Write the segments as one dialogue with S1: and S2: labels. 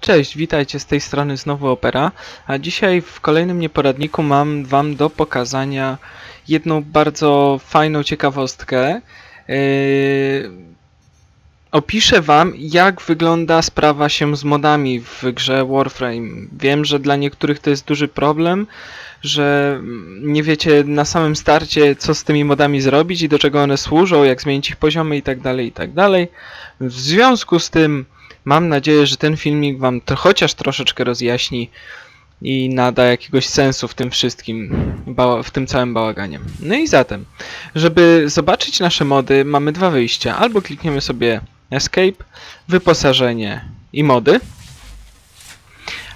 S1: Cześć, witajcie z tej strony znowu Opera, a dzisiaj w kolejnym nieporadniku mam Wam do pokazania jedną bardzo fajną ciekawostkę. Yy, opiszę Wam, jak wygląda sprawa się z modami w grze Warframe. Wiem, że dla niektórych to jest duży problem, że nie wiecie na samym starcie, co z tymi modami zrobić i do czego one służą, jak zmienić ich poziomy itd., itd. W związku z tym Mam nadzieję, że ten filmik Wam to chociaż troszeczkę rozjaśni i nada jakiegoś sensu w tym wszystkim, w tym całym bałaganie. No i zatem, żeby zobaczyć nasze mody, mamy dwa wyjścia. Albo klikniemy sobie Escape, wyposażenie i mody,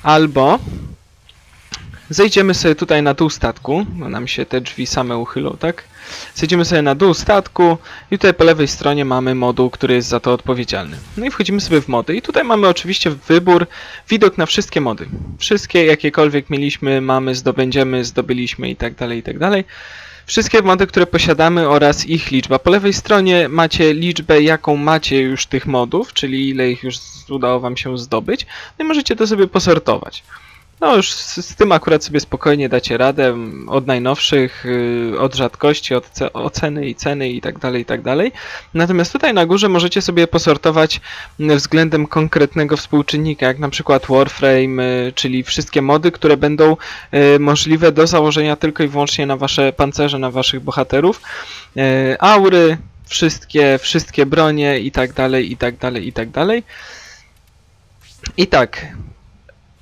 S1: albo zejdziemy sobie tutaj na dół statku, bo nam się te drzwi same uchylą, tak? Zejdziemy sobie na dół statku i tutaj po lewej stronie mamy moduł, który jest za to odpowiedzialny. No i wchodzimy sobie w mody i tutaj mamy oczywiście wybór, widok na wszystkie mody. Wszystkie jakiekolwiek mieliśmy, mamy, zdobędziemy, zdobyliśmy i tak dalej, i tak dalej. Wszystkie mody, które posiadamy oraz ich liczba. Po lewej stronie macie liczbę, jaką macie już tych modów, czyli ile ich już udało Wam się zdobyć. No i możecie to sobie posortować. No już z, z tym akurat sobie spokojnie dacie radę, od najnowszych, y, od rzadkości, od ce- oceny i ceny i tak dalej, i tak dalej. Natomiast tutaj na górze możecie sobie posortować m, względem konkretnego współczynnika, jak na przykład Warframe, y, czyli wszystkie mody, które będą y, możliwe do założenia tylko i wyłącznie na wasze pancerze, na waszych bohaterów. Y, Aury, wszystkie, wszystkie bronie i tak dalej, i tak dalej, i tak dalej. I tak,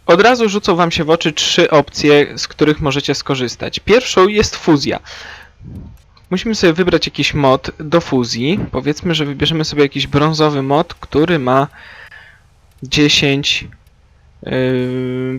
S1: od razu rzucą Wam się w oczy trzy opcje, z których możecie skorzystać. Pierwszą jest fuzja. Musimy sobie wybrać jakiś mod do fuzji. Powiedzmy, że wybierzemy sobie jakiś brązowy mod, który ma 10 yy,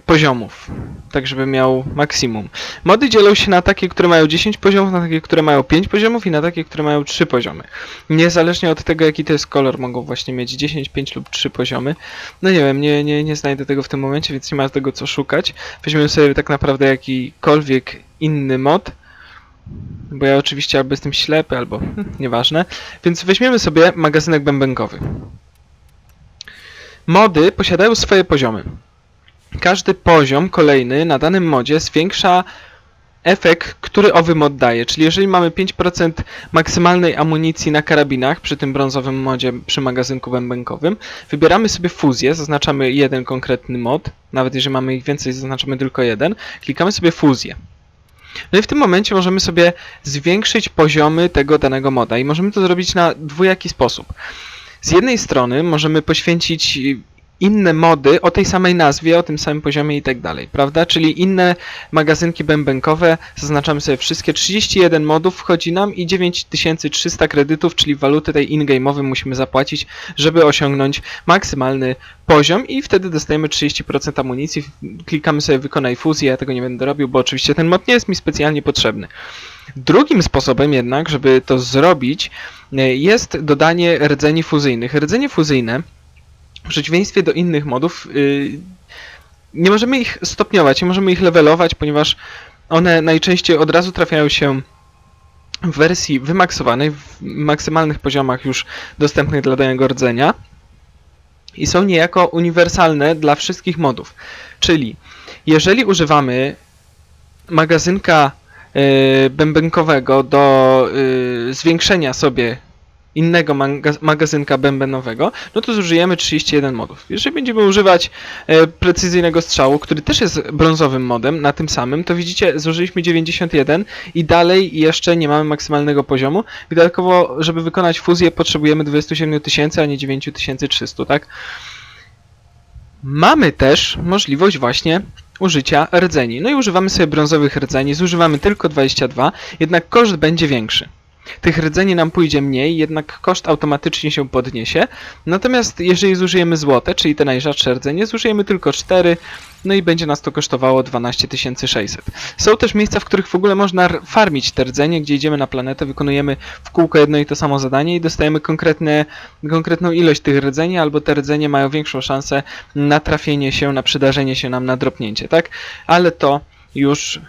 S1: poziomów, tak żeby miał maksimum. Mody dzielą się na takie, które mają 10 poziomów, na takie, które mają 5 poziomów i na takie, które mają 3 poziomy. Niezależnie od tego, jaki to jest kolor, mogą właśnie mieć 10, 5 lub 3 poziomy. No nie wiem, nie, nie, nie znajdę tego w tym momencie, więc nie ma tego co szukać. Weźmiemy sobie tak naprawdę jakikolwiek inny mod. Bo ja oczywiście albo jestem ślepy, albo hm, nieważne. Więc weźmiemy sobie magazynek bębenkowy. Mody posiadają swoje poziomy. Każdy poziom kolejny na danym modzie zwiększa efekt, który owy mod daje. Czyli jeżeli mamy 5% maksymalnej amunicji na karabinach przy tym brązowym modzie, przy magazynku bębenkowym, wybieramy sobie fuzję, zaznaczamy jeden konkretny mod, nawet jeżeli mamy ich więcej, zaznaczamy tylko jeden, klikamy sobie fuzję. No i w tym momencie możemy sobie zwiększyć poziomy tego danego moda i możemy to zrobić na dwojaki sposób. Z jednej strony możemy poświęcić inne mody o tej samej nazwie, o tym samym poziomie i tak dalej, prawda? Czyli inne magazynki bębenkowe, zaznaczamy sobie wszystkie, 31 modów wchodzi nam i 9300 kredytów, czyli waluty tej in-game'owej musimy zapłacić, żeby osiągnąć maksymalny poziom i wtedy dostajemy 30% amunicji, klikamy sobie wykonaj fuzję, ja tego nie będę robił, bo oczywiście ten mod nie jest mi specjalnie potrzebny. Drugim sposobem jednak, żeby to zrobić, jest dodanie rdzeni fuzyjnych. Rdzenie fuzyjne w przeciwieństwie do innych modów, yy, nie możemy ich stopniować, nie możemy ich levelować, ponieważ one najczęściej od razu trafiają się w wersji wymaksowanej, w maksymalnych poziomach już dostępnych dla danego rdzenia i są niejako uniwersalne dla wszystkich modów. Czyli jeżeli używamy magazynka yy, bębenkowego do yy, zwiększenia sobie innego magazynka bębenowego, no to zużyjemy 31 modów. Jeżeli będziemy używać e, precyzyjnego strzału, który też jest brązowym modem, na tym samym, to widzicie, zużyliśmy 91 i dalej jeszcze nie mamy maksymalnego poziomu. Dodatkowo, żeby wykonać fuzję, potrzebujemy 27 tysięcy, a nie 9300, tak? Mamy też możliwość właśnie użycia rdzeni. No i używamy sobie brązowych rdzeni, zużywamy tylko 22, jednak koszt będzie większy. Tych rdzeni nam pójdzie mniej, jednak koszt automatycznie się podniesie. Natomiast jeżeli zużyjemy złote, czyli te najrzadsze rdzenie, zużyjemy tylko 4, no i będzie nas to kosztowało 12 600. Są też miejsca, w których w ogóle można farmić te rdzenie, gdzie idziemy na planetę, wykonujemy w kółko jedno i to samo zadanie i dostajemy konkretne, konkretną ilość tych rdzeni, albo te rdzenie mają większą szansę na trafienie się, na przydarzenie się nam, na dropnięcie, tak? Ale to już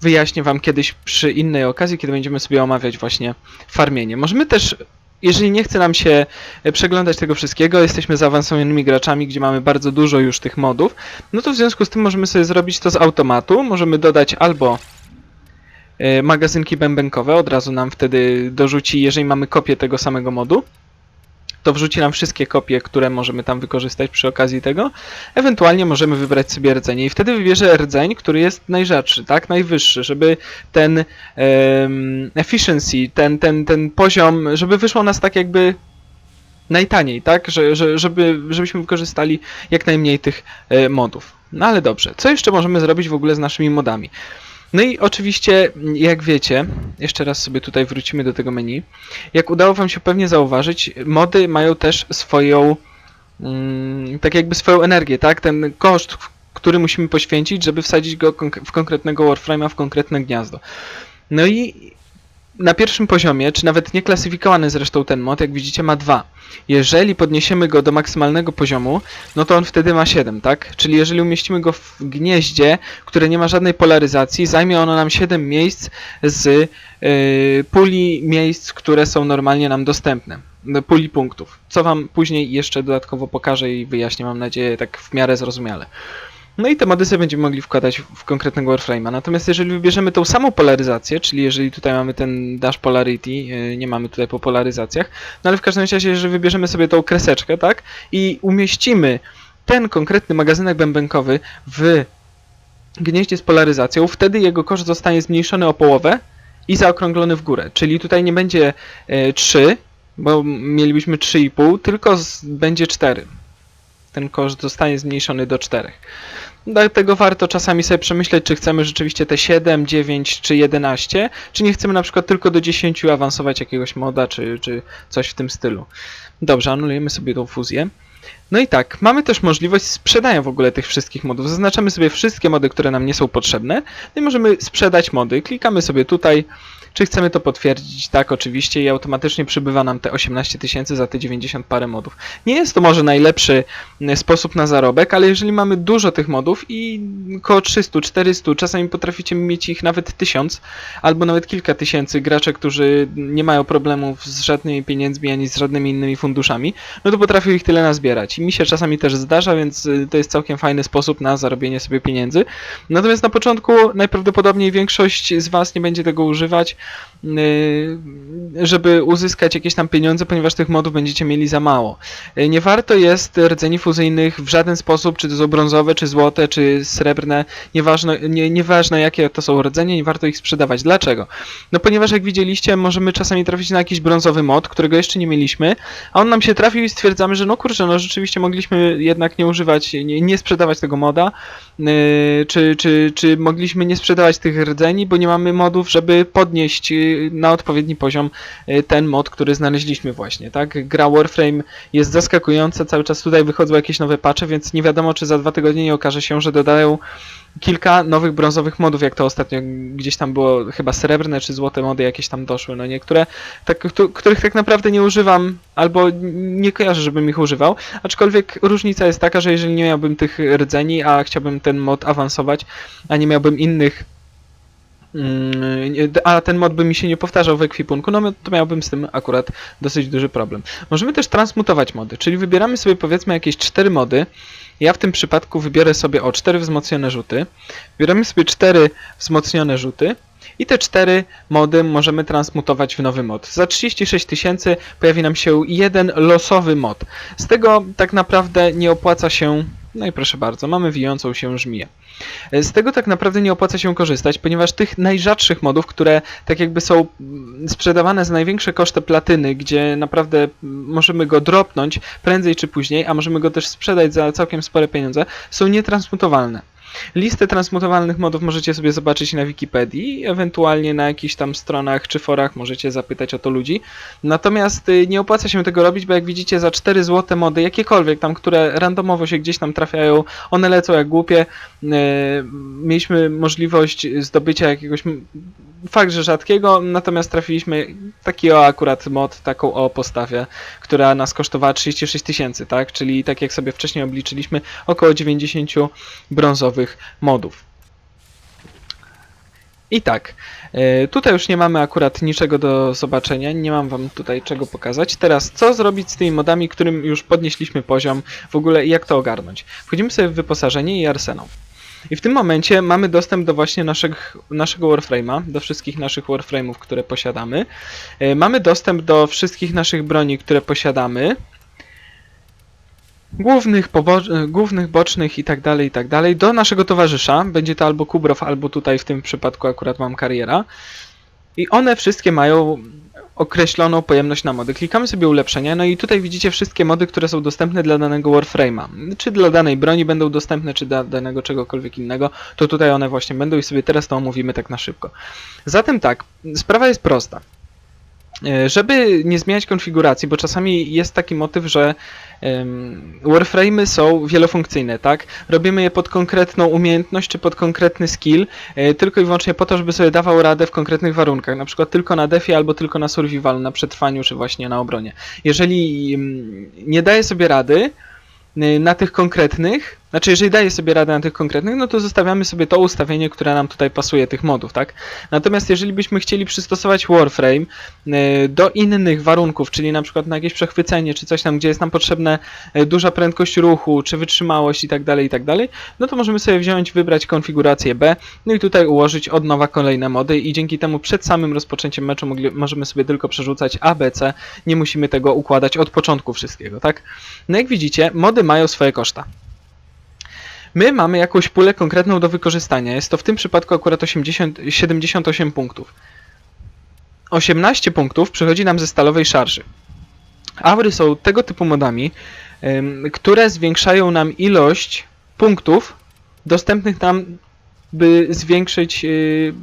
S1: wyjaśnię Wam kiedyś przy innej okazji, kiedy będziemy sobie omawiać właśnie farmienie. Możemy też jeżeli nie chce nam się e, przeglądać tego wszystkiego, jesteśmy zaawansowanymi graczami, gdzie mamy bardzo dużo już tych modów, no to w związku z tym możemy sobie zrobić to z automatu. Możemy dodać albo e, magazynki bębenkowe, od razu nam wtedy dorzuci, jeżeli mamy kopię tego samego modu, to wrzuci nam wszystkie kopie, które możemy tam wykorzystać przy okazji tego. Ewentualnie możemy wybrać sobie rdzenie i wtedy wybierze rdzeń, który jest najrzadszy, tak, najwyższy, żeby ten em, efficiency, ten, ten, ten poziom, żeby wyszło nas tak jakby najtaniej, tak, że, że, żeby, żebyśmy wykorzystali jak najmniej tych e, modów. No ale dobrze, co jeszcze możemy zrobić w ogóle z naszymi modami? No i oczywiście, jak wiecie, jeszcze raz sobie tutaj wrócimy do tego menu. Jak udało Wam się pewnie zauważyć, mody mają też swoją, mm, tak jakby swoją energię, tak? Ten koszt, który musimy poświęcić, żeby wsadzić go w konkretnego Warframe'a, w konkretne gniazdo. No i na pierwszym poziomie, czy nawet nieklasyfikowany zresztą ten mod, jak widzicie, ma 2. Jeżeli podniesiemy go do maksymalnego poziomu, no to on wtedy ma 7, tak? Czyli jeżeli umieścimy go w gnieździe, które nie ma żadnej polaryzacji, zajmie ono nam 7 miejsc z yy, puli miejsc, które są normalnie nam dostępne. Puli punktów. Co wam później jeszcze dodatkowo pokażę i wyjaśnię, mam nadzieję, tak w miarę zrozumiale. No i te mody sobie będziemy mogli wkładać w konkretnego Warframe'a. Natomiast jeżeli wybierzemy tą samą polaryzację, czyli jeżeli tutaj mamy ten dash polarity, yy, nie mamy tutaj po polaryzacjach, no ale w każdym razie, jeżeli wybierzemy sobie tą kreseczkę, tak, i umieścimy ten konkretny magazynek bębenkowy w gnieździe z polaryzacją, wtedy jego koszt zostanie zmniejszony o połowę i zaokrąglony w górę. Czyli tutaj nie będzie e, 3, bo mielibyśmy 3,5, tylko będzie 4. Ten koszt zostanie zmniejszony do 4. Dlatego warto czasami sobie przemyśleć, czy chcemy rzeczywiście te 7, 9 czy 11, czy nie chcemy na przykład tylko do 10 awansować jakiegoś moda, czy, czy coś w tym stylu. Dobrze, anulujemy sobie tą fuzję. No i tak, mamy też możliwość sprzedania w ogóle tych wszystkich modów. Zaznaczamy sobie wszystkie mody, które nam nie są potrzebne. No i możemy sprzedać mody. Klikamy sobie tutaj, czy chcemy to potwierdzić. Tak, oczywiście i automatycznie przybywa nam te 18 tysięcy za te 90 parę modów. Nie jest to może najlepszy mm, sposób na zarobek, ale jeżeli mamy dużo tych modów i około 300, 400, czasami potraficie mieć ich nawet 1000 albo nawet kilka tysięcy graczy, którzy nie mają problemów z żadnymi pieniędzmi ani z żadnymi innymi funduszami, no to potrafią ich tyle nazbierać. I mi się czasami też zdarza, więc y, to jest całkiem fajny sposób na zarobienie sobie pieniędzy. Natomiast na początku najprawdopodobniej większość z Was nie będzie tego używać, żeby uzyskać jakieś tam pieniądze, ponieważ tych modów będziecie mieli za mało. Y, Nie warto jest rdzeni fuzyjnych w żaden sposób, czy to są brązowe, czy złote, czy srebrne, nieważne, nie, nieważne jakie to są rdzenie, nie warto ich sprzedawać. Dlaczego? No ponieważ jak widzieliście, możemy czasami trafić na jakiś brązowy mod, którego jeszcze nie mieliśmy, a on nam się trafił i stwierdzamy, że no kurczę, no rzeczywiście mogliśmy jednak nie używać, nie, nie sprzedawać tego moda, yy, czy, czy, czy mogliśmy nie sprzedawać tych rdzeni, bo nie mamy modów, żeby podnieść yy, na odpowiedni poziom yy, ten mod, który znaleźliśmy właśnie, tak? Gra Warframe jest zaskakująca, cały czas tutaj wychodzą jakieś nowe patche, więc nie wiadomo, czy za dwa tygodnie nie okaże się, że dodają kilka nowych brązowych modów, jak to ostatnio gdzieś tam było, chyba srebrne czy złote mody jakieś tam doszły, no niektóre, tak, któ- których tak naprawdę nie używam, albo nie kojarzę, żebym ich używał, aczkolwiek różnica jest taka, że jeżeli nie miałbym tych rdzeni, a chciałbym ten mod awansować, a nie miałbym innych a ten mod by mi się nie powtarzał w ekwipunku, no to miałbym z tym akurat dosyć duży problem. Możemy też transmutować mody, czyli wybieramy sobie powiedzmy jakieś cztery mody. Ja w tym przypadku wybiorę sobie o cztery wzmocnione rzuty. Wybieramy sobie cztery wzmocnione rzuty i te cztery mody możemy transmutować w nowy mod. Za 36 tysięcy pojawi nam się jeden losowy mod. Z tego tak naprawdę nie opłaca się no i proszę bardzo, mamy wijącą się żmiję. Z tego tak naprawdę nie opłaca się korzystać, ponieważ tych najrzadszych modów, które tak jakby są mm, sprzedawane za największe koszty platyny, gdzie naprawdę mm, możemy go dropnąć prędzej czy później, a możemy go też sprzedać za całkiem spore pieniądze, są nietransmutowalne. Listę transmutowalnych modów możecie sobie zobaczyć na Wikipedii, ewentualnie na jakichś tam stronach czy forach możecie zapytać o to ludzi. Natomiast y, nie opłaca się tego robić, bo jak widzicie za 4 złote mody, jakiekolwiek tam, które randomowo się gdzieś tam trafiają, one lecą jak głupie. Yy, Mieliśmy możliwość zdobycia jakiegoś fakt, że rzadkiego, natomiast trafiliśmy taki o akurat mod, taką o postawie, która nas kosztowała 36 tysięcy, tak? Czyli tak jak sobie wcześniej obliczyliśmy, około 90 brązowych modów. I tak, e, tutaj już nie mamy akurat niczego do zobaczenia, nie mam wam tutaj czego pokazać. Teraz, co zrobić z tymi modami, którym już podnieśliśmy poziom, w ogóle jak to ogarnąć? Wchodzimy sobie w wyposażenie i arsenał. I w tym momencie mamy dostęp do właśnie naszych, naszego Warframe'a, do wszystkich naszych Warframe'ów, które posiadamy. E, Mamy dostęp do wszystkich naszych broni, które posiadamy. Głównych, e, głównych, bocznych i tak dalej, i tak dalej. Do naszego towarzysza. Będzie to albo Kubrow, albo tutaj w tym przypadku akurat mam kariera. I one wszystkie mają określoną pojemność na mody. Klikamy sobie ulepszenia, no i tutaj widzicie wszystkie mody, które są dostępne dla danego Warframe'a. Czy dla danej broni będą dostępne, czy dla danego czegokolwiek innego, to tutaj one właśnie będą i sobie teraz to omówimy tak na szybko. Zatem tak, sprawa jest prosta. E, Żeby nie zmieniać konfiguracji, bo czasami jest taki motyw, że Warframe'y są wielofunkcyjne, tak? Robimy je pod konkretną umiejętność czy pod konkretny skill, e, tylko i wyłącznie po to, żeby sobie dawał radę w konkretnych warunkach, na przykład tylko na defie albo tylko na survival, na przetrwaniu czy właśnie na obronie. Jeżeli em, nie daje sobie rady na tych konkretnych, znaczy jeżeli daje sobie radę na tych konkretnych, no to zostawiamy sobie to ustawienie, które nam tutaj pasuje, tych modów, tak? Natomiast jeżeli byśmy chcieli przystosować Warframe y, do innych warunków, czyli na przykład na jakieś przechwycenie, czy coś tam, gdzie jest nam potrzebna y, duża prędkość ruchu, czy wytrzymałość i tak dalej, i tak dalej, no to możemy sobie wziąć, wybrać konfigurację B, no i tutaj ułożyć od nowa kolejne mody i dzięki temu przed samym rozpoczęciem meczu mogli, możemy sobie tylko przerzucać A, B, C, nie musimy tego układać od początku wszystkiego, tak? No jak widzicie, mody mają swoje koszta. My mamy jakąś pulę konkretną do wykorzystania. Jest to w tym przypadku akurat 80, 78 punktów. 18 punktów przychodzi nam ze stalowej szarży. Aury są tego typu modami, które zwiększają nam ilość punktów dostępnych nam, by zwiększyć. Yy,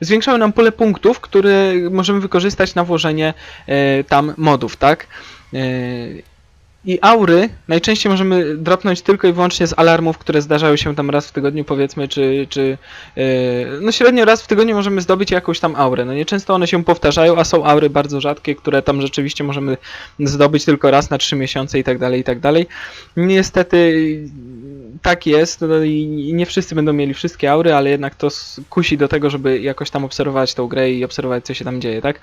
S1: zwiększają nam pulę punktów, które możemy wykorzystać na włożenie e, tam modów, tak? I aury najczęściej możemy dropnąć tylko i wyłącznie z alarmów, które zdarzają się tam raz w tygodniu, powiedzmy, czy, czy yy, no średnio raz w tygodniu możemy zdobyć jakąś tam aurę. No nieczęsto one się powtarzają, a są aury bardzo rzadkie, które tam rzeczywiście możemy zdobyć tylko raz na trzy miesiące i tak dalej, i tak dalej. Niestety tak jest no i nie wszyscy będą mieli wszystkie aury, ale jednak to kusi do tego, żeby jakoś tam obserwować tą grę i obserwować co się tam dzieje, tak?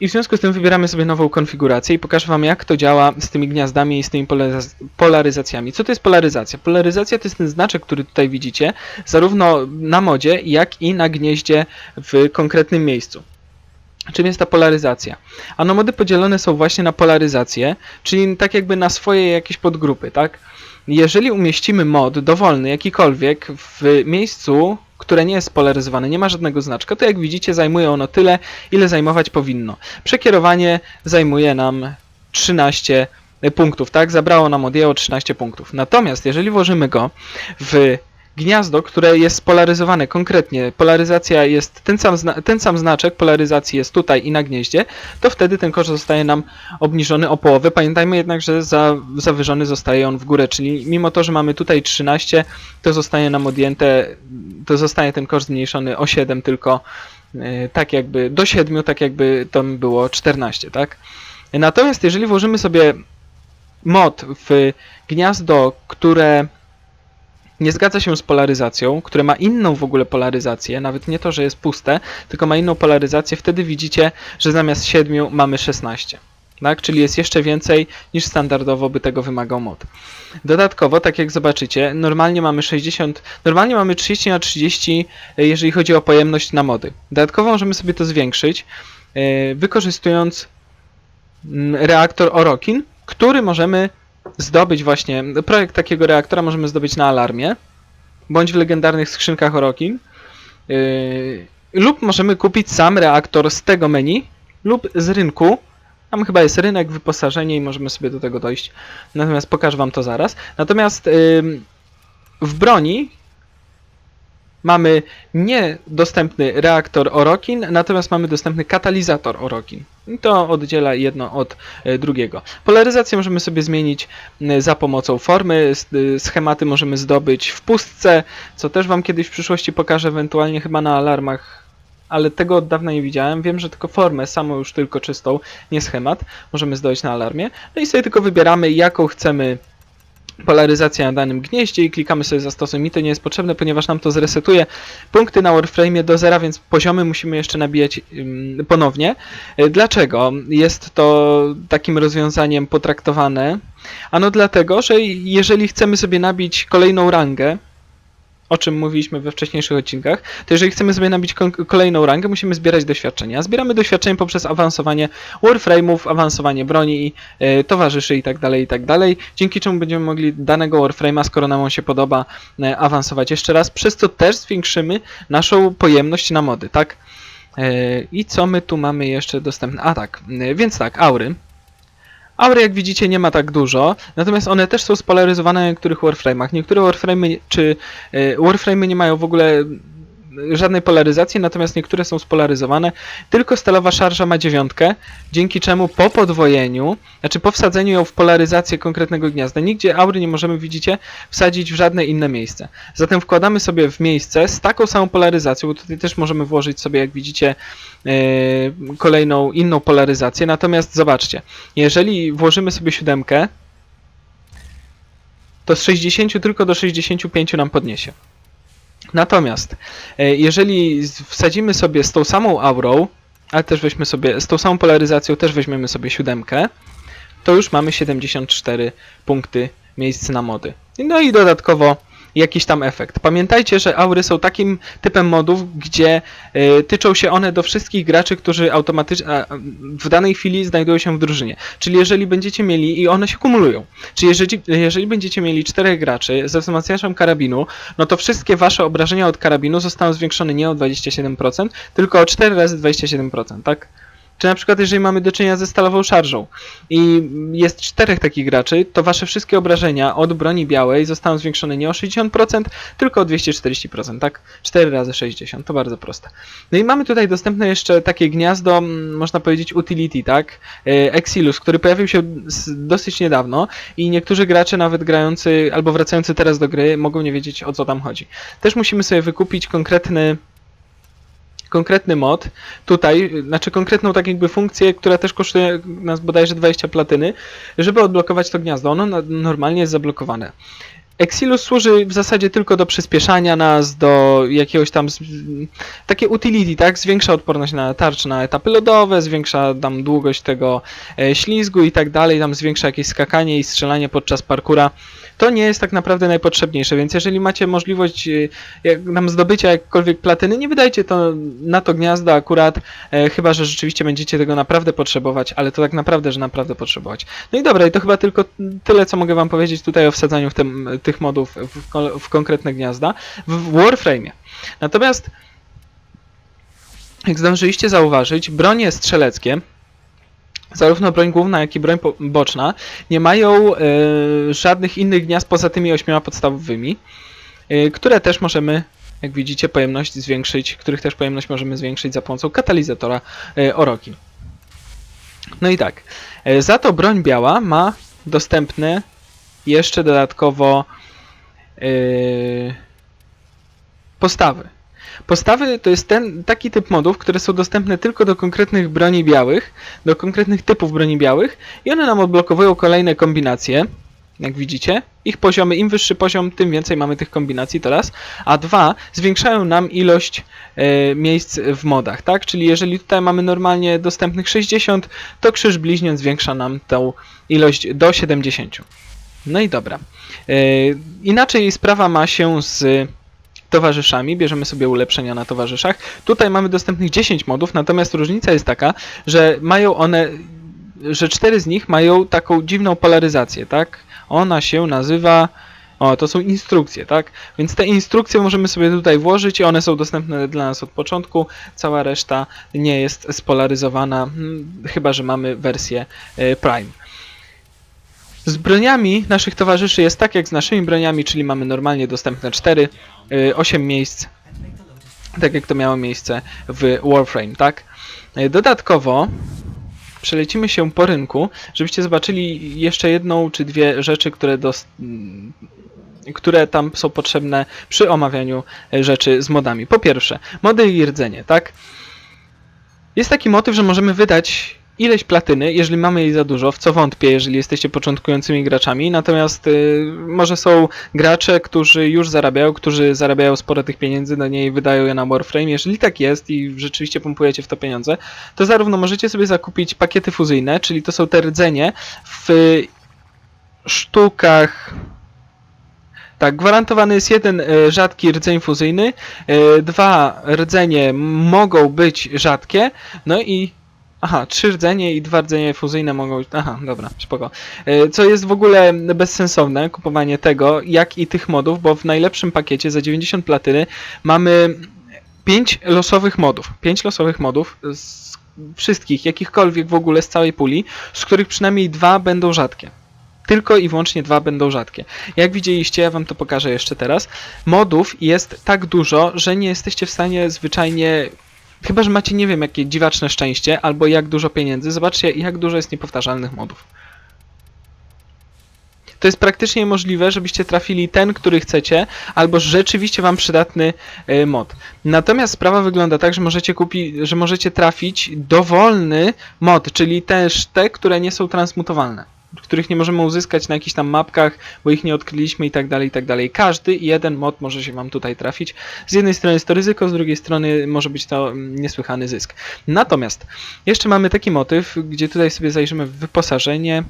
S1: I w związku z tym wybieramy sobie nową konfigurację i pokażę Wam jak to działa z tymi gniazdami i z tymi polaryz- polaryzacjami. Co to jest polaryzacja? Polaryzacja to jest ten znaczek, który tutaj widzicie, zarówno na modzie, jak i na gnieździe w konkretnym miejscu. Czym jest ta polaryzacja? Ano mody podzielone są właśnie na polaryzację, czyli tak jakby na swoje jakieś podgrupy, tak? Jeżeli umieścimy mod dowolny, jakikolwiek, w miejscu, które nie jest spolaryzowane, nie ma żadnego znaczka, to jak widzicie zajmuje ono tyle, ile zajmować powinno. Przekierowanie zajmuje nam 13 punktów, tak? Zabrało nam odjęło 13 punktów. Natomiast jeżeli włożymy go w gniazdo, które jest spolaryzowane konkretnie, polaryzacja jest, ten sam, ten sam znaczek polaryzacji jest tutaj i na gnieździe, to wtedy ten koszt zostaje nam obniżony o połowę. Pamiętajmy jednak, że za, zawyżony zostaje on w górę, czyli mimo to, że mamy tutaj 13, to zostaje nam odjęte, to zostaje ten koszt zmniejszony o 7 tylko, e, tak jakby, do 7, tak jakby to było 14, tak? Natomiast jeżeli włożymy sobie mod w gniazdo, które nie zgadza się z polaryzacją, które ma inną w ogóle polaryzację, nawet nie to, że jest puste, tylko ma inną polaryzację, wtedy widzicie, że zamiast 7 mamy 16. Tak? Czyli jest jeszcze więcej niż standardowo by tego wymagał mod. Dodatkowo, tak jak zobaczycie, normalnie mamy 60, normalnie mamy 30 na 30, e, jeżeli chodzi o pojemność na mody. Dodatkowo możemy sobie to zwiększyć, e, wykorzystując mm, reaktor Orokin, który możemy zdobyć właśnie, projekt takiego reaktora możemy zdobyć na alarmie, bądź w legendarnych skrzynkach Orokin, yy, lub możemy kupić sam reaktor z tego menu, lub z rynku, tam chyba jest rynek, wyposażenie i możemy sobie do tego dojść, natomiast pokażę wam to zaraz. Natomiast ym, w broni mamy niedostępny reaktor Orokin, natomiast mamy dostępny katalizator Orokin. I to oddziela jedno od e, drugiego. Polaryzację możemy sobie zmienić e, za pomocą formy, e, schematy możemy zdobyć w pustce, co też Wam kiedyś w przyszłości pokażę, ewentualnie chyba na alarmach, ale tego od dawna nie widziałem. Wiem, że tylko formę, samą już tylko czystą, nie schemat, możemy zdobyć na alarmie. No i sobie tylko wybieramy, jaką chcemy polaryzacja na danym gnieździe i klikamy sobie zastosuj. Mi to nie jest potrzebne, ponieważ nam to zresetuje punkty na Warframe do zera, więc poziomy musimy jeszcze nabijać ponownie. Y, Dlaczego jest to takim rozwiązaniem potraktowane? Ano dlatego, że jeżeli chcemy sobie nabić kolejną rangę, o czym mówiliśmy we wcześniejszych odcinkach, to jeżeli chcemy sobie nabić kolejną rangę, musimy zbierać doświadczenia. Zbieramy doświadczenie poprzez awansowanie warframe'ów, awansowanie broni i e, towarzyszy i tak dalej, i tak dalej, dzięki czemu będziemy mogli danego warframe'a, skoro nam on się podoba, e, awansować jeszcze raz, przez co też zwiększymy naszą pojemność na mody, tak? E, I co my tu mamy jeszcze dostępne? A tak, więc tak, aury. Aury, jak widzicie, nie ma tak dużo, natomiast one też są spolaryzowane na niektórych warframe'ach. Niektóre warframe'y, czy e, warframe'y nie mają w ogóle żadnej polaryzacji, natomiast niektóre są spolaryzowane. Tylko stalowa szarża ma dziewiątkę, dzięki czemu po podwojeniu, znaczy po wsadzeniu ją w polaryzację konkretnego gniazda, nigdzie aury nie możemy, widzicie, wsadzić w żadne inne miejsce. Zatem wkładamy sobie w miejsce z taką samą polaryzacją, bo tutaj też możemy włożyć sobie, jak widzicie, e, kolejną inną polaryzację. Natomiast zobaczcie, jeżeli włożymy sobie siódemkę, to z 60 tylko do 65 nam podniesie. Natomiast e, jeżeli wsadzimy sobie z tą samą aurą, ale też weźmy sobie, z tą samą polaryzacją też weźmiemy sobie siódemkę, to już mamy 74 punkty miejsc na mody. No i dodatkowo jakiś tam efekt. Pamiętajcie, że aury są takim typem modów, gdzie e, tyczą się one do wszystkich graczy, którzy automatycznie w danej chwili znajdują się w drużynie. Czyli jeżeli będziecie mieli i one się kumulują. Czyli jeżeli, jeżeli będziecie mieli czterech graczy ze wzmacniaczem karabinu, no to wszystkie wasze obrażenia od karabinu zostaną zwiększone nie o 27%, tylko o 4 razy 27%, tak? Czy na przykład jeżeli mamy do czynienia ze stalową szarżą i jest czterech takich graczy, to wasze wszystkie obrażenia od broni białej zostaną zwiększone nie o 60%, tylko o 240%, tak? 4 razy 60, to bardzo proste. No i mamy tutaj dostępne jeszcze takie gniazdo, mm, można powiedzieć utility, tak? E, Exilus, który pojawił się dosyć niedawno i niektórzy gracze nawet grający albo wracający teraz do gry mogą nie wiedzieć o co tam chodzi. Też musimy sobie wykupić konkretny konkretny mod, tutaj, znaczy konkretną tak jakby funkcję, która też kosztuje nas bodajże 20 platyny, żeby odblokować to gniazdo. Ono normalnie jest zablokowane. Exilus służy w zasadzie tylko do przyspieszania nas, do jakiegoś tam takie utility, tak? Zwiększa odporność na tarcze, na etapy lodowe, zwiększa tam długość tego e, ślizgu i tak dalej, tam zwiększa jakieś skakanie i strzelanie podczas parkura. To nie jest tak naprawdę najpotrzebniejsze, więc jeżeli macie możliwość e, jak, nam zdobycia jakkolwiek platyny, nie wydajcie to na to gniazdo akurat, e, chyba że rzeczywiście będziecie tego naprawdę potrzebować, ale to tak naprawdę, że naprawdę potrzebować. No i dobra, i to chyba tylko tyle, co mogę wam powiedzieć tutaj o wsadzaniu w tym, tych modów w, w konkretne gniazda w Warframe'ie. Natomiast jak zdążyliście zauważyć, bronie strzeleckie, zarówno broń główna, jak i broń boczna, nie mają e, żadnych innych gniazd poza tymi ośmioma podstawowymi, e, które też możemy, jak widzicie, pojemność zwiększyć, których też pojemność możemy zwiększyć za pomocą katalizatora Orokin. No i tak, za to broń biała ma dostępne jeszcze dodatkowo postawy. Postawy to jest ten taki typ modów, które są dostępne tylko do konkretnych broni białych, do konkretnych typów broni białych i one nam odblokowują kolejne kombinacje. Jak widzicie, ich poziomy, im wyższy poziom, tym więcej mamy tych kombinacji teraz, a dwa, zwiększają nam ilość e, miejsc w modach, tak? Czyli jeżeli tutaj mamy normalnie dostępnych 60, to krzyż bliźniąt zwiększa nam tą ilość do 70. No i dobra. E, inaczej sprawa ma się z towarzyszami, bierzemy sobie ulepszenia na towarzyszach. Tutaj mamy dostępnych 10 modów, natomiast różnica jest taka, że mają one, że 4 z nich mają taką dziwną polaryzację, tak? Ona się nazywa, o to są instrukcje, tak? Więc te instrukcje możemy sobie tutaj włożyć i one są dostępne dla nas od początku, cała reszta nie jest spolaryzowana, hmm, chyba że mamy wersję e, Prime. Z broniami naszych towarzyszy jest tak jak z naszymi broniami, czyli mamy normalnie dostępne 4, 8 miejsc, tak jak to miało miejsce w Warframe, tak? Y, Dodatkowo przelecimy się po rynku, żebyście zobaczyli jeszcze jedną czy dwie rzeczy, które, mm, które tam są potrzebne przy omawianiu e, rzeczy z modami. Po pierwsze, mody i rdzenie, tak? Jest taki motyw, że możemy wydać ileś platyny, jeżeli mamy jej za dużo, w co wątpię, jeżeli jesteście początkującymi graczami, natomiast y, może są gracze, którzy już zarabiają, którzy zarabiają sporo tych pieniędzy na niej wydają je na Warframe. Jeżeli tak jest i rzeczywiście pompujecie w to pieniądze, to zarówno możecie sobie zakupić pakiety fuzyjne, czyli to są te rdzenie w sztukach. Tak, gwarantowany jest jeden e, rzadki rdzeń fuzyjny, e, dwa rdzenie mogą być rzadkie, no i Aha, trzy rdzenie i dwa rdzenie fuzyjne mogą być. Aha, dobra, spoko. E, Co jest w ogóle bezsensowne, kupowanie tego, jak i tych modów, bo w najlepszym pakiecie za 90 platyny mamy 5 losowych modów. 5 losowych modów z wszystkich, jakichkolwiek w ogóle z całej puli, z których przynajmniej dwa będą rzadkie. Tylko i wyłącznie dwa będą rzadkie. Jak widzieliście, ja wam to pokażę jeszcze teraz. Modów jest tak dużo, że nie jesteście w stanie zwyczajnie Chyba, że macie, nie wiem, jakie dziwaczne szczęście, albo jak dużo pieniędzy. Zobaczcie, jak dużo jest niepowtarzalnych modów. To jest praktycznie możliwe, żebyście trafili ten, który chcecie, albo rzeczywiście wam przydatny e, mod. Natomiast sprawa wygląda tak, że możecie kupić, że możecie trafić dowolny mod, czyli też te, które nie są transmutowalne których nie możemy uzyskać na jakichś tam mapkach, bo ich nie odkryliśmy i tak dalej, i tak dalej. Każdy jeden mod może się Wam tutaj trafić. Z jednej strony jest to ryzyko, z drugiej strony może być to mm, niesłychany zysk. Natomiast jeszcze mamy taki motyw, gdzie tutaj sobie zajrzymy w wyposażenie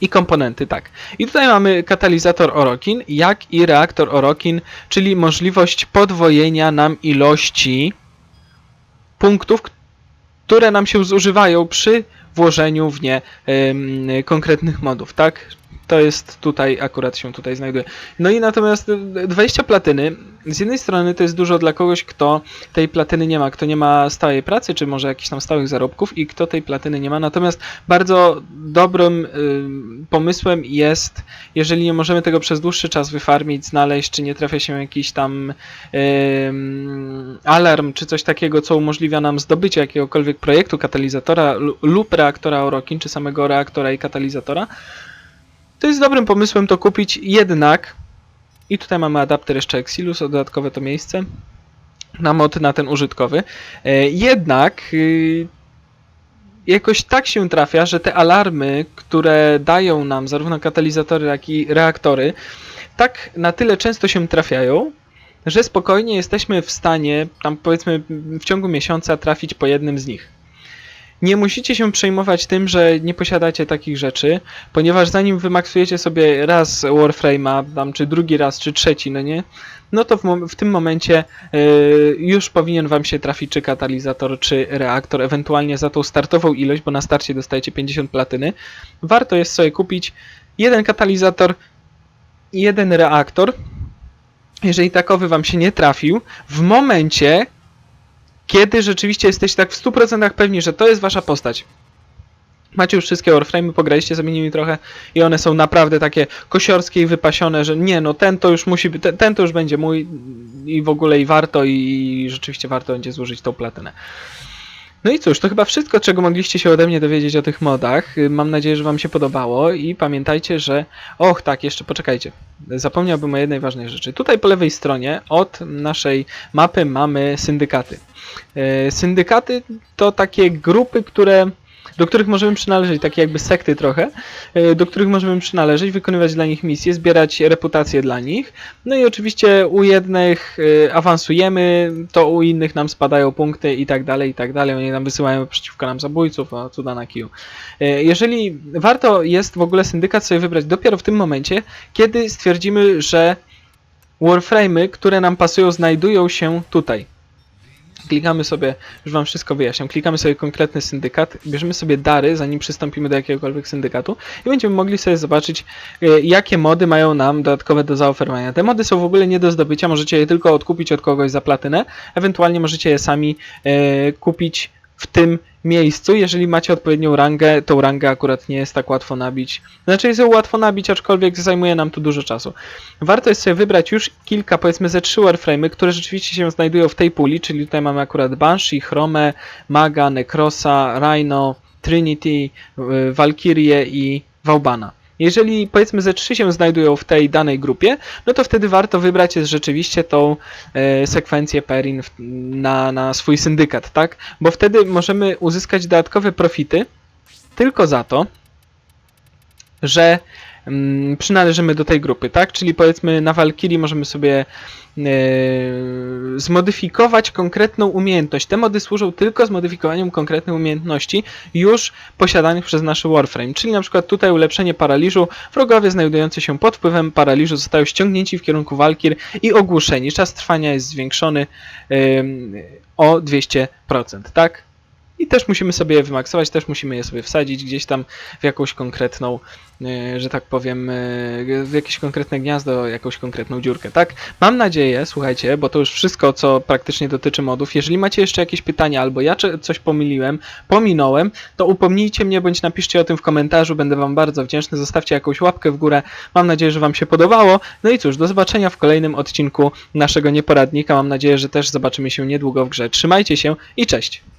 S1: i komponenty, tak. I tutaj mamy katalizator Orokin, jak i reaktor Orokin, czyli możliwość podwojenia nam ilości punktów, które nam się zużywają przy włożeniu w nie konkretnych modów, tak? To jest tutaj, akurat się tutaj znajduje. No i natomiast e, 20 platyny, z jednej strony to jest dużo dla kogoś, kto tej platyny nie ma, kto nie ma stałej pracy, czy może jakichś tam stałych zarobków i kto tej platyny nie ma. Natomiast bardzo dobrym ym, pomysłem jest, jeżeli nie możemy tego przez dłuższy czas wyfarmić, znaleźć, czy nie trafia się jakiś tam ym, alarm, czy coś takiego, co umożliwia nam zdobycie jakiegokolwiek projektu katalizatora lu- lub reaktora Orokin, czy samego reaktora i katalizatora, to jest dobrym pomysłem to kupić, jednak i tutaj mamy adapter jeszcze Exilus, dodatkowe to miejsce na mod na ten użytkowy. E, Jednak y, jakoś tak się trafia, że te alarmy, które dają nam zarówno katalizatory, jak i reaktory, tak na tyle często się trafiają, że spokojnie jesteśmy w stanie, tam powiedzmy w ciągu miesiąca trafić po jednym z nich. Nie musicie się przejmować tym, że nie posiadacie takich rzeczy, ponieważ zanim wymaksujecie sobie raz Warframe'a, tam czy drugi raz, czy trzeci, no nie, no to w, w tym momencie yy, już powinien wam się trafić czy katalizator, czy reaktor, ewentualnie za tą startową ilość, bo na starcie dostajecie 50 platyny. Warto jest sobie kupić jeden katalizator jeden reaktor. Jeżeli takowy wam się nie trafił, w momencie, kiedy rzeczywiście jesteście tak w 100% pewni, że to jest wasza postać. Macie już wszystkie Warframe'y, pograliście, zamienili trochę i one są naprawdę takie kosiorskie i wypasione, że nie no, ten to już musi być, ten, ten to już będzie mój i w ogóle i warto i rzeczywiście warto będzie złożyć tą platynę. No i cóż, to chyba wszystko, czego mogliście się ode mnie dowiedzieć o tych modach. Y, Mam nadzieję, że Wam się podobało i pamiętajcie, że... Och, tak, jeszcze poczekajcie. Zapomniałbym o jednej ważnej rzeczy. Tutaj po lewej stronie od naszej mapy mamy syndykaty. E, Syndykaty to takie grupy, które do których możemy przynależeć, takie jakby sekty trochę, e, do których możemy przynależeć, wykonywać dla nich misje, zbierać reputację dla nich. No i oczywiście u jednych e, awansujemy, to u innych nam spadają punkty i tak dalej, i tak dalej. Oni nam wysyłają przeciwko nam zabójców, o cuda na kiju. E, Jeżeli warto jest w ogóle syndykat sobie wybrać dopiero w tym momencie, kiedy stwierdzimy, że Warframe'y, które nam pasują, znajdują się tutaj. Klikamy sobie, już Wam wszystko wyjaśniam, klikamy sobie konkretny syndykat, bierzemy sobie dary, zanim przystąpimy do jakiegokolwiek syndykatu i będziemy mogli sobie zobaczyć, e, jakie mody mają nam dodatkowe do zaoferowania. Te mody są w ogóle nie do zdobycia, możecie je tylko odkupić od kogoś za platynę, ewentualnie możecie je sami e, kupić w tym miejscu, jeżeli macie odpowiednią rangę, tą rangę akurat nie jest tak łatwo nabić. Znaczy jest ją łatwo nabić, aczkolwiek zajmuje nam to dużo czasu. Warto jest sobie wybrać już kilka, powiedzmy ze trzy Warframe'y, które rzeczywiście się znajdują w tej puli, czyli tutaj mamy akurat Banshee, Chrome, Maga, Necrosa, Rhino, Trinity, Valkyrie i Vaubana. Jeżeli powiedzmy ze trzy się znajdują w tej danej grupie, no to wtedy warto wybrać rzeczywiście tą e, sekwencję Perin na, na swój syndykat, tak? Bo wtedy możemy uzyskać dodatkowe profity tylko za to, że przynależymy do tej grupy, tak? Czyli powiedzmy na Valkyrie możemy sobie e, zmodyfikować konkretną umiejętność. Te mody służą tylko zmodyfikowaniu konkretnej umiejętności już posiadanych przez nasz Warframe. Czyli na przykład tutaj ulepszenie paraliżu. Wrogowie znajdujący się pod wpływem paraliżu zostają ściągnięci w kierunku Valkyr i ogłuszeni. Czas trwania jest zwiększony o 200%, tak? I też musimy sobie je wymaksować, też musimy je sobie wsadzić gdzieś tam w jakąś konkretną, e, że tak powiem, e, w jakieś konkretne gniazdo, jakąś konkretną dziurkę, tak? Mam nadzieję, słuchajcie, bo to już wszystko, co praktycznie dotyczy modów. Jeżeli macie jeszcze jakieś pytania, albo ja coś pomyliłem, pominąłem, to upomnijcie mnie, bądź napiszcie o tym w komentarzu, będę wam bardzo wdzięczny, zostawcie jakąś łapkę w górę. Mam nadzieję, że wam się podobało. No i cóż, do zobaczenia w kolejnym odcinku naszego nieporadnika. Mam nadzieję, że też zobaczymy się niedługo w grze. Trzymajcie się i cześć!